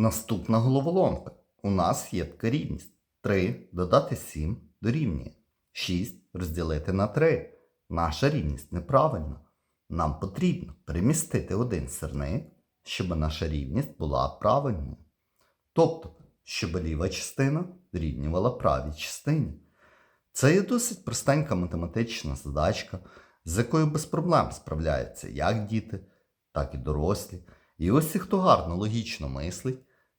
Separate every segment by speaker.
Speaker 1: Наступна головоломка. У нас є така рівність. 3 додати 7 дорівнює. 6 розділити на 3. Наша рівність неправильна. Нам потрібно перемістити один сирник, щоб наша рівність була правильною. Тобто, щоб ліва частина дорівнювала правій частині. Це є досить простенька математична задачка, з якою без проблем справляються як діти, так і дорослі. І ось хто гарно логічно мислить,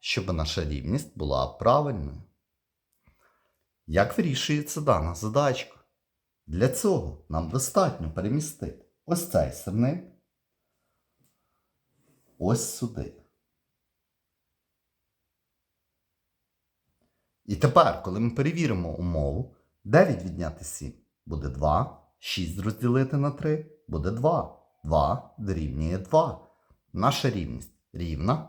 Speaker 1: щоб наша рівність була правильною. Як вирішується дана задачка? Для цього нам достатньо перемістити ось цей сирник ось сюди. І тепер, коли ми перевіримо умову, 9 відняти 7 буде 2, 6 розділити на 3 буде 2. 2 дорівнює 2. Наша рівність рівна,